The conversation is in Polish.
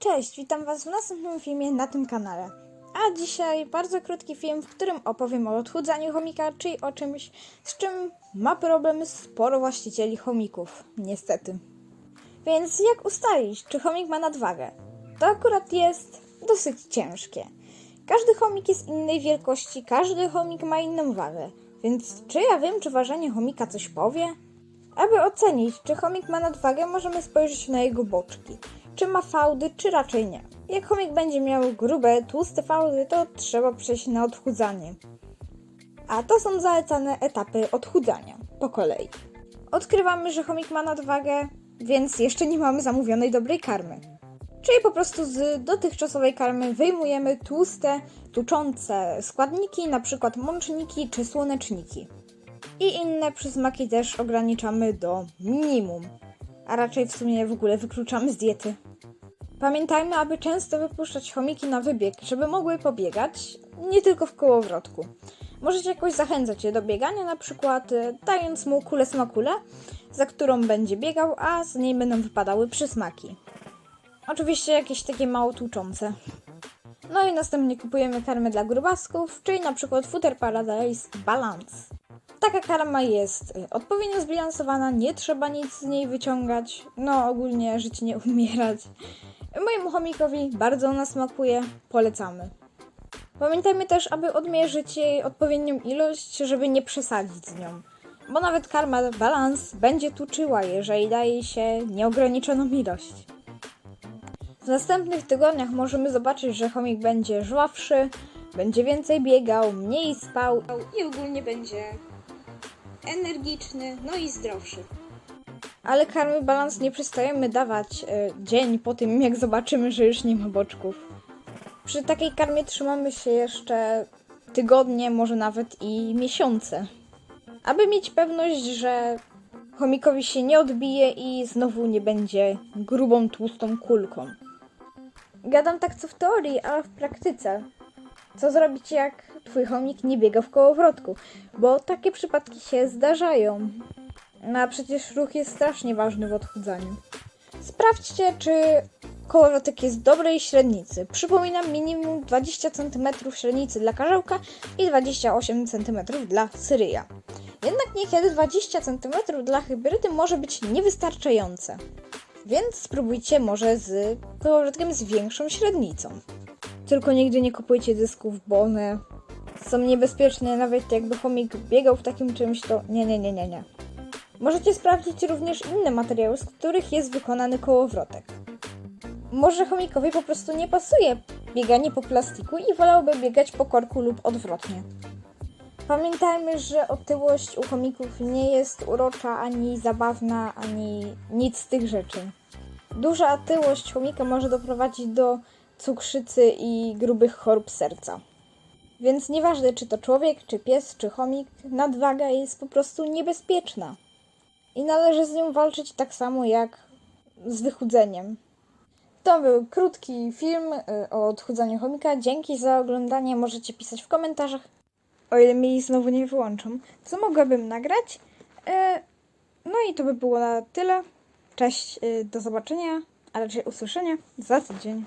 Cześć, witam Was w następnym filmie na tym kanale. A dzisiaj bardzo krótki film, w którym opowiem o odchudzaniu chomika, czyli o czymś, z czym ma problem sporo właścicieli chomików, niestety. Więc jak ustalić, czy chomik ma nadwagę? To akurat jest dosyć ciężkie. Każdy chomik jest innej wielkości, każdy chomik ma inną wagę. Więc czy ja wiem, czy ważenie chomika coś powie? Aby ocenić, czy chomik ma nadwagę, możemy spojrzeć na jego boczki. Czy ma fałdy, czy raczej nie. Jak chomik będzie miał grube, tłuste fałdy, to trzeba przejść na odchudzanie. A to są zalecane etapy odchudzania po kolei. Odkrywamy, że chomik ma nadwagę, więc jeszcze nie mamy zamówionej dobrej karmy. Czyli po prostu z dotychczasowej karmy wyjmujemy tłuste, tuczące składniki, np. mączniki czy słoneczniki. I inne przysmaki też ograniczamy do minimum, a raczej w sumie w ogóle wykluczamy z diety. Pamiętajmy, aby często wypuszczać chomiki na wybieg, żeby mogły pobiegać, nie tylko w kołowrotku. Możecie jakoś zachęcać je do biegania, na przykład e, dając mu kulę smakule, za którą będzie biegał, a z niej będą wypadały przysmaki. Oczywiście jakieś takie mało tłuczące. No i następnie kupujemy karmę dla grubasków, czyli na przykład Footer Paradise Balance. Taka karma jest odpowiednio zbilansowana, nie trzeba nic z niej wyciągać. No, ogólnie żyć nie umierać. Mojemu chomikowi bardzo ona smakuje, polecamy. Pamiętajmy też, aby odmierzyć jej odpowiednią ilość, żeby nie przesadzić z nią. Bo nawet karma balans będzie tuczyła, jeżeli daje się nieograniczoną ilość. W następnych tygodniach możemy zobaczyć, że chomik będzie żławszy, będzie więcej biegał, mniej spał i ogólnie będzie energiczny, no i zdrowszy. Ale karmy balans nie przestajemy dawać e, dzień po tym, jak zobaczymy, że już nie ma boczków. Przy takiej karmie trzymamy się jeszcze tygodnie, może nawet i miesiące. Aby mieć pewność, że chomikowi się nie odbije i znowu nie będzie grubą, tłustą kulką. Gadam tak co w teorii, ale w praktyce. Co zrobić, jak twój chomik nie biega w kołowrotku? Bo takie przypadki się zdarzają. No a przecież ruch jest strasznie ważny w odchudzaniu. Sprawdźcie, czy kołowrotek jest dobrej średnicy. Przypominam, minimum 20 cm średnicy dla karzełka i 28 cm dla syryja. Jednak niekiedy 20 cm dla hybrydy może być niewystarczające. Więc spróbujcie może z kołowrotkiem z większą średnicą. Tylko nigdy nie kupujcie dysków, bo one są niebezpieczne, nawet jakby chomik biegał w takim czymś, to nie, nie, nie, nie, nie. Możecie sprawdzić również inne materiały, z których jest wykonany kołowrotek. Może chomikowi po prostu nie pasuje bieganie po plastiku i wolałby biegać po korku lub odwrotnie. Pamiętajmy, że otyłość u chomików nie jest urocza, ani zabawna, ani nic z tych rzeczy. Duża otyłość chomika może doprowadzić do cukrzycy i grubych chorób serca. Więc nieważne, czy to człowiek, czy pies, czy chomik, nadwaga jest po prostu niebezpieczna. I należy z nią walczyć tak samo jak z wychudzeniem. To był krótki film y, o odchudzaniu chomika. Dzięki za oglądanie. Możecie pisać w komentarzach, o ile mi znowu nie wyłączą, co mogłabym nagrać. E, No i to by było na tyle. Cześć, y, do zobaczenia, a raczej usłyszenia za tydzień.